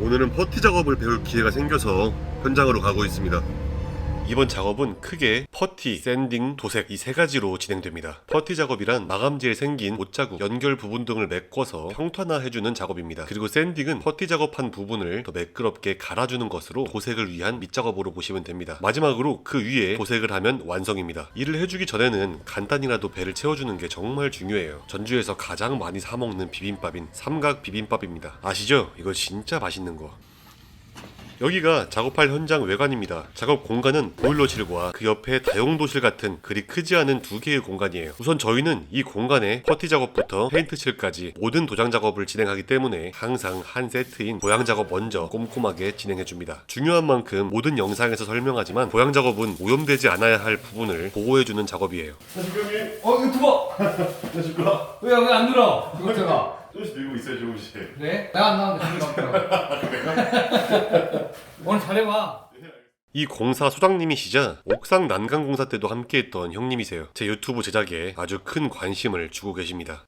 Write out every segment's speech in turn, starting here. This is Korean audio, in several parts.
오늘은 퍼티 작업을 배울 기회가 생겨서 현장으로 가고 있습니다. 이번 작업은 크게 퍼티, 샌딩, 도색 이 세 가지로 진행됩니다. 퍼티 작업이란 마감지에 생긴 옷자국, 연결 부분 등을 메꿔서 평탄화해주는 작업입니다. 그리고 샌딩은 퍼티 작업한 부분을 더 매끄럽게 갈아주는 것으로 도색을 위한 밑작업으로 보시면 됩니다. 마지막으로 그 위에 도색을 하면 완성입니다. 일을 해주기 전에는 간단히라도 배를 채워주는 게 정말 중요해요. 전주에서 가장 많이 사먹는 비빔밥인 삼각 비빔밥입니다. 아시죠? 이거 진짜 맛있는 거. 여기가 작업할 현장 외관입니다. 작업 공간은 보일러실과 그 옆에 다용도실 같은 그리 크지 않은 두 개의 공간이에요. 우선 저희는 이 공간에 퍼티 작업부터 페인트칠까지 모든 도장 작업을 진행하기 때문에 항상 한 세트인 보양 작업 먼저 꼼꼼하게 진행해 줍니다. 중요한 만큼 모든 영상에서 설명하지만 보양 작업은 오염되지 않아야 할 부분을 보호해 주는 작업이에요. 어 유튜버 안녕하십니까? 왜왜안 들어 이거 제가 조금씩 들고 있어요, 조금씩. 그래 내가 안 나오는데 잠깐 오늘 잘해봐 이 공사 소장님이시자 옥상 난간 공사 때도 함께했던 형님이세요. 제 유튜브 제작에 아주 큰 관심을 주고 계십니다.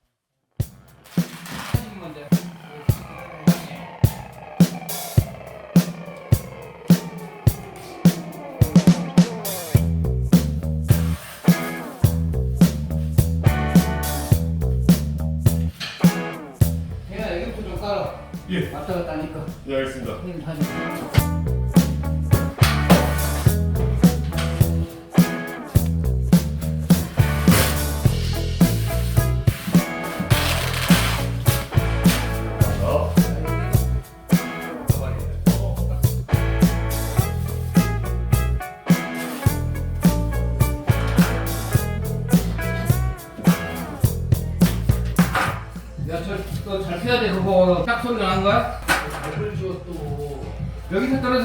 네, 알겠습니다. 힘 다니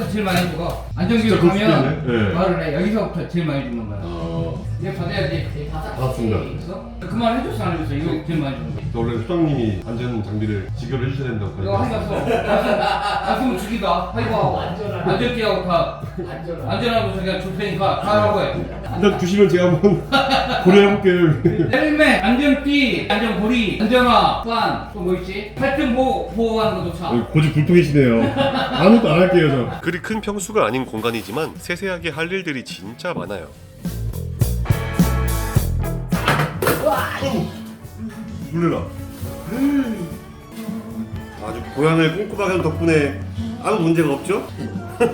여기서 떨어져서 제일 많이 죽어 안정기로 진짜 가면 그렇겠네. 네. 말을 해. 여기서부터 제일 많이 죽는 거야. 어, 이거 받아야지. 받았습니다. 있어? 그말 해줬어 안 해줬어? 이거 제일 많이 죽는 거 원래 소장님이 안전 장비를 지급을 해주셔야 된다고 이거 한 갔어 가슴 죽이다. 하이고. 하고 안전띠하고 다. 안전하고 저기가. 줄 테니까. 다 하고 해. 일단 주시면 제가 한번 고려해볼게요. 헬멧, 안 전띠, 안전고리, 안전화, 또한 또뭐 있지? 팔등 보호, 보호하는 것도 참 고집 불통이시네요. 아무것도 안 할게요, 저. 그리 큰 평수가 아닌 공간이지만 세세하게 할 일들이 진짜 많아요. 놀래라. 아주 고향을 꼼꼼하게 한 덕분에 아무 문제가 없죠?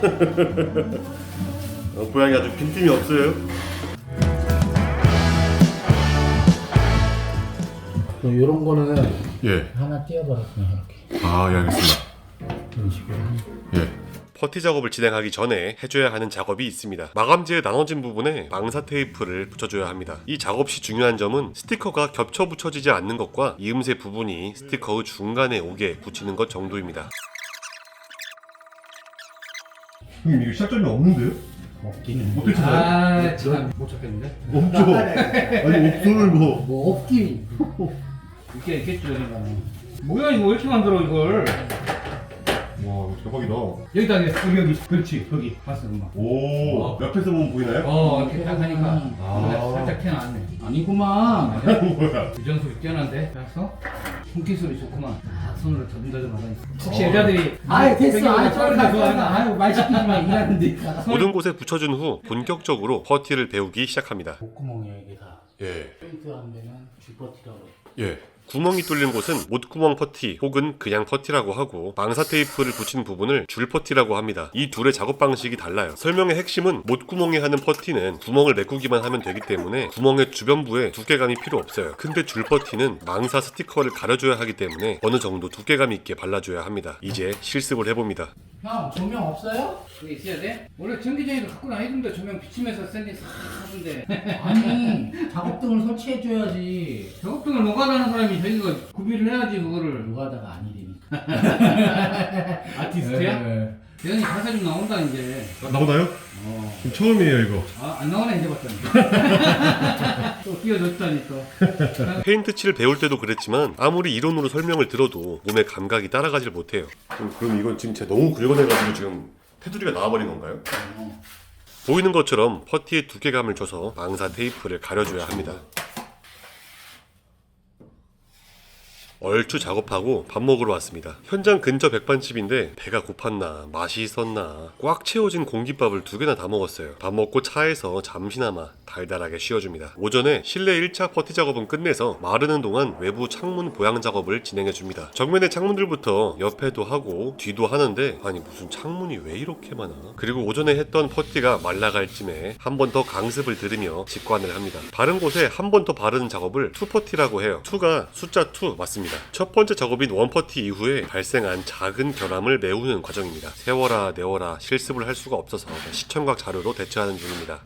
어, 고향이 아주 빈틈이 없어요. 이런 거는 예. 하나 띄워버려 그냥 이렇게 아, 예, 알겠습니다. 이런 식으로 예. 퍼티 작업을 진행하기 전에 해줘야 하는 작업이 있습니다. 마감지에 나눠진 부분에 망사 테이프를 붙여줘야 합니다. 이 작업 시 중요한 점은 스티커가 겹쳐 붙여지지 않는 것과 이음새 부분이 스티커의 중간에 오게 붙이는 것 정도입니다. 형님 이거 시작점이 없는데요? 없기는 어떻게 아참못 찾겠는데? 없죠. 아니 없어를 뭐. 뭐 없긴 있 게 있겠죠 여기가는 뭐야 이거 왜 이렇게 만들어 이걸 와 대박이다. 여기다 여기 여기 그렇지 거기 봤어 금방 오 옆에서 보면 보이나요? 어 이렇게 딱 하니까 아. 그냥 살짝 튀어나왔네 아니구만 뭐야? 유전소리 뛰어난데? 알았어? 손기술이 좋구만 아, 손으로 더듬더듬 하다니 혹시 어. 여자들이 됐어 아유 빠른 데 쩔다 좋아하나? 쩔다 아유 말 시키지만 일하는데 모든 곳에 붙여준 후 본격적으로 퍼티를 배우기 시작합니다. 목구멍에 이게 다 예. 페인트 한 데는 쥐버티라고 예. 구멍이 뚫린 곳은 못구멍 퍼티 혹은 그냥 퍼티라고 하고 망사 테이프를 붙인 부분을 줄 퍼티라고 합니다. 이 둘의 작업 방식이 달라요. 설명의 핵심은 못구멍에 하는 퍼티는 구멍을 메꾸기만 하면 되기 때문에 구멍의 주변부에 두께감이 필요 없어요. 근데 줄 퍼티는 망사 스티커를 가려줘야 하기 때문에 어느 정도 두께감 있게 발라줘야 합니다. 이제 실습을 해봅니다. 형 조명 없어요? 그게 있어야 돼? 원래 전기장에도 갖고 나이던데 조명 비치면서 샌딩 싹 하던데 아니 작업등을 설치해줘야지 작업등을 노가다는 사람이 저기가 구비를 해야지 그거를 누가다가 아니되니까 아티스트야? 네. 대현이 가사 좀 나온다 이제 나오나요? 어. 지금 처음이에요 이거. 아, 안 나오네 이제 봤더니 또 띄워줬다니 또 페인트 칠 배울 때도 그랬지만 아무리 이론으로 설명을 들어도 몸의 감각이 따라가질 못해요. 그럼, 그럼 이건 지금 제가 너무 긁어내가지고 지금 테두리가 나와버린 건가요? 보이는 것처럼 퍼티에 두께감을 줘서 망사 테이프를 가려줘야 합니다. 얼추 작업하고 밥 먹으러 왔습니다. 현장 근처 백반집인데 배가 고팠나 맛이 있었나 꽉 채워진 공깃밥을 두 개나 다 먹었어요. 밥 먹고 차에서 잠시나마 달달하게 쉬어줍니다. 오전에 실내 1차 퍼티 작업은 끝내서 마르는 동안 외부 창문 보양 작업을 진행해 줍니다. 정면의 창문들부터 옆에도 하고 뒤도 하는데 아니 무슨 창문이 왜 이렇게 많아? 그리고 오전에 했던 퍼티가 말라갈 쯤에 한 번 더 강습을 들으며 직관을 합니다. 바른 곳에 한 번 더 바르는 작업을 투퍼티라고 해요. 투가 숫자 2 맞습니다. 첫 번째 작업인 원퍼티 이후에 발생한 작은 결함을 메우는 과정입니다. 세워라 내워라 실습을 할 수가 없어서 시청각 자료로 대처하는 중입니다.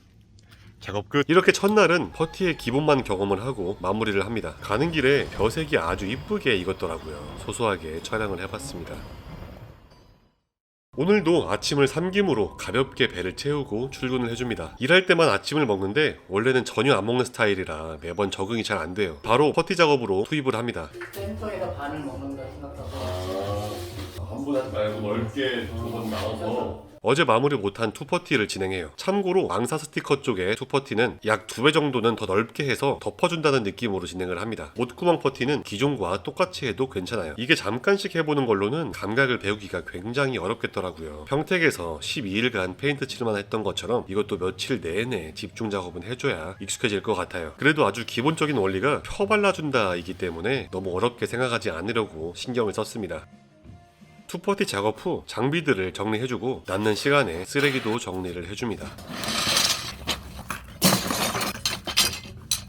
작업 끝. 이렇게 첫날은 퍼티의 기본만 경험을 하고 마무리를 합니다. 가는 길에 벼색이 아주 이쁘게 익었더라고요. 소소하게 촬영을 해봤습니다. 오늘도 아침을 삼김으로 가볍게 배를 채우고 출근을 해줍니다. 일할 때만 아침을 먹는데 원래는 전혀 안 먹는 스타일이라 매번 적응이 잘 안 돼요. 바로 퍼티 작업으로 투입을 합니다. 센터에다 반을 먹는다 생각하고 한번 하지 말고 넓게 두 번 나눠서 어제 마무리 못한 투퍼티를 진행해요. 참고로 망사 스티커 쪽에 투퍼티는 약 두 배 정도는 더 넓게 해서 덮어준다는 느낌으로 진행을 합니다. 못구멍 퍼티는 기존과 똑같이 해도 괜찮아요. 이게 잠깐씩 해보는 걸로는 감각을 배우기가 굉장히 어렵겠더라고요. 평택에서 12일간 페인트 칠만 했던 것처럼 이것도 며칠 내내 집중 작업은 해줘야 익숙해질 것 같아요. 그래도 아주 기본적인 원리가 펴 발라준다이기 때문에 너무 어렵게 생각하지 않으려고 신경을 썼습니다. 투퍼티 작업 후 장비들을 정리해주고 남는 시간에 쓰레기도 정리를 해줍니다.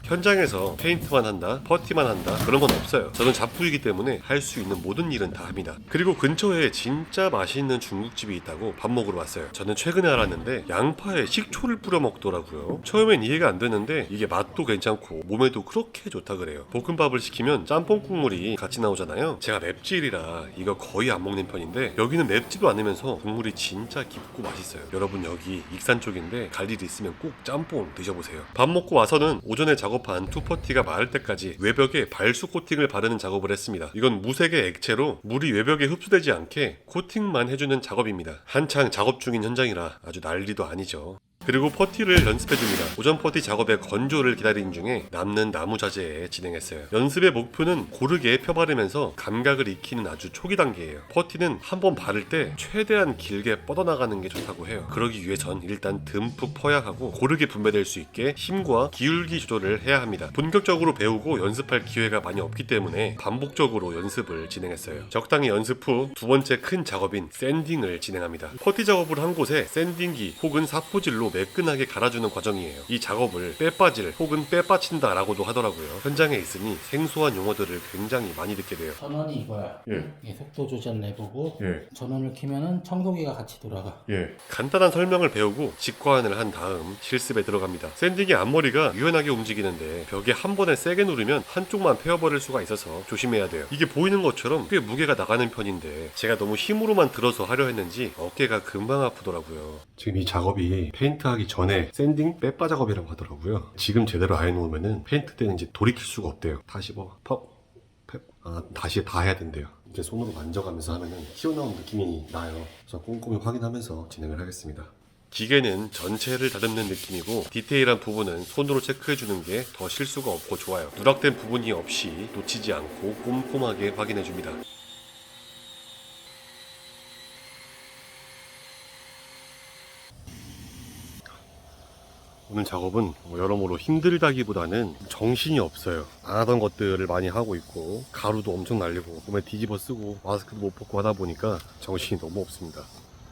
현장에서 페인트만 한다, 퍼티만 한다 그런 건 없어요. 저는 잡부이기 때문에 할 수 있는 모든 일은 다 합니다. 그리고 근처에 진짜 맛있는 중국집이 있다고 밥 먹으러 왔어요. 저는 최근에 알았는데 양파에 식초를 뿌려 먹더라고요. 처음엔 이해가 안 됐는데 이게 맛도 괜찮고 몸에도 그렇게 좋다 그래요. 볶음밥을 시키면 짬뽕 국물이 같이 나오잖아요. 제가 맵찔이라 이거 거의 안 먹는 편인데 여기는 맵지도 않으면서 국물이 진짜 깊고 맛있어요. 여러분 여기 익산 쪽인데 갈 일 있으면 꼭 짬뽕 드셔보세요. 밥 먹고 와서는 오전에 작업 한 투퍼티가 마를 때까지 외벽에 발수 코팅을 바르는 작업을 했습니다. 이건 무색의 액체로 물이 외벽에 흡수되지 않게 코팅만 해주는 작업입니다. 한창 작업 중인 현장이라 아주 난리도 아니죠. 그리고 퍼티를 연습해줍니다. 오전 퍼티 작업의 건조를 기다리는 중에 남는 나무 자재에 진행했어요. 연습의 목표는 고르게 펴바르면서 감각을 익히는 아주 초기 단계예요. 퍼티는 한 번 바를 때 최대한 길게 뻗어나가는 게 좋다고 해요. 그러기 위해선 일단 듬뿍 퍼야 하고 고르게 분배될 수 있게 힘과 기울기 조절을 해야 합니다. 본격적으로 배우고 연습할 기회가 많이 없기 때문에 반복적으로 연습을 진행했어요. 적당히 연습 후 두 번째 큰 작업인 샌딩을 진행합니다. 퍼티 작업을 한 곳에 샌딩기 혹은 사포질로 매끈하게 갈아주는 과정이에요. 이 작업을 빼빠질 혹은 빼빠친다 라고도 하더라고요. 현장에 있으니 생소한 용어들을 굉장히 많이 듣게 돼요. 전원이 이거야. 예. 이게 속도 조절 내보고 예. 전원을 켜면은 청소기가 같이 돌아가. 예. 간단한 설명을 배우고 직관을 한 다음 실습에 들어갑니다. 샌딩의 앞머리가 유연하게 움직이는데 벽에 한 번에 세게 누르면 한쪽만 페어버릴 수가 있어서 조심해야 돼요. 이게 보이는 것처럼 꽤 무게가 나가는 편인데 제가 너무 힘으로만 들어서 하려 했는지 어깨가 금방 아프더라고요. 지금 이 작업이 페인트 하기 전에 샌딩 빼빠 작업이라고 하더라고요. 지금 제대로 안 해놓으면은 페인트 때는 이제 돌이킬 수가 없대요. 다시 뭐 퍽, 펩. 아 다시 다 해야 된대요. 이제 손으로 만져가면서 하면은 튀어나온 느낌이 나요. 그래서 꼼꼼히 확인하면서 진행을 하겠습니다. 기계는 전체를 다듬는 느낌이고 디테일한 부분은 손으로 체크해주는 게 더 실수가 없고 좋아요. 누락된 부분이 없이 놓치지 않고 꼼꼼하게 확인해줍니다. 오늘 작업은 뭐 여러모로 힘들다기보다는 정신이 없어요. 안 하던 것들을 많이 하고 있고 가루도 엄청 날리고 몸에 뒤집어 쓰고 마스크도 못 벗고 하다 보니까 정신이 너무 없습니다.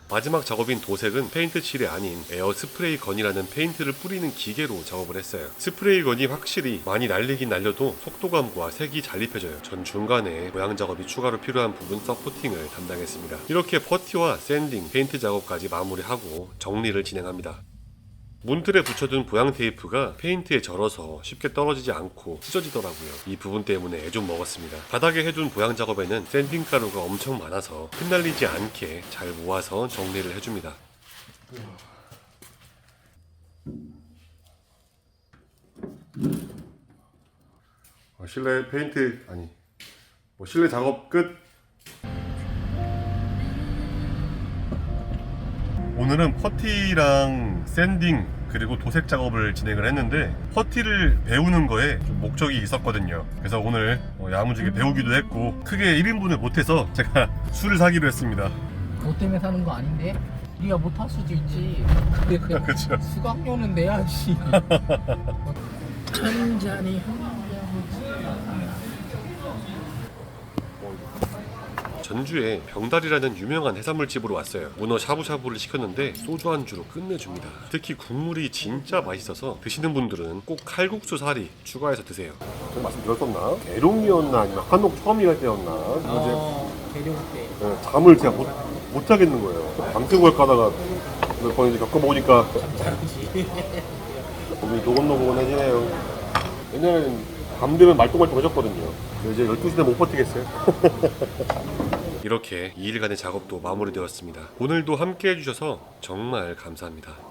마지막 작업인 도색은 페인트 칠이 아닌 에어 스프레이 건이라는 페인트를 뿌리는 기계로 작업을 했어요. 스프레이 건이 확실히 많이 날리긴 날려도 속도감과 색이 잘 입혀져요. 전 중간에 모양 작업이 추가로 필요한 부분 서포팅을 담당했습니다. 이렇게 퍼티와 샌딩, 페인트 작업까지 마무리하고 정리를 진행합니다. 문틀에 붙여둔 보양 테이프가 페인트에 절어서 쉽게 떨어지지 않고 찢어지더라고요. 이 부분 때문에 애 좀 먹었습니다. 바닥에 해둔 보양 작업에는 샌딩 가루가 엄청 많아서 흩날리지 않게 잘 모아서 정리를 해줍니다. 어, 실내 페인트 아니 뭐 실내 작업 끝. 오늘은 퍼티랑 샌딩 그리고 도색 작업을 진행을 했는데 퍼티를 배우는 거에 좀 목적이 있었거든요. 그래서 오늘 어, 야무지게 배우기도 했고 크게 1인분을 못해서 제가 술을 사기로 했습니다. 그것 때문에 사는 거 아닌데? 네가 못할 수도 있지. 근데 그 그쵸. 수강료는 내야지. 천잔이 전주에 병달이라는 유명한 해산물 집으로 왔어요. 문어 샤브샤브를 시켰는데 소주 안주로 끝내줍니다. 특히 국물이 진짜 맛있어서 드시는 분들은 꼭 칼국수 사리 추가해서 드세요. 제가 말씀드렸었나? 대롱이었나 아니면 한옥 처음 일할 때였나? 어, 대령 때. 네, 잠을 제가 못, 못 자겠는 거예요. 밤새고 가다가 몇 번 이제 겪어보니까. 몸이 노곤노곤해지네요. 옛날에는 밤 되면 말똥말똥 해졌거든요. 이제 12시 되면 못 버티겠어요. 이렇게 2일간의 작업도 마무리되었습니다. 오늘도 함께 해주셔서 정말 감사합니다.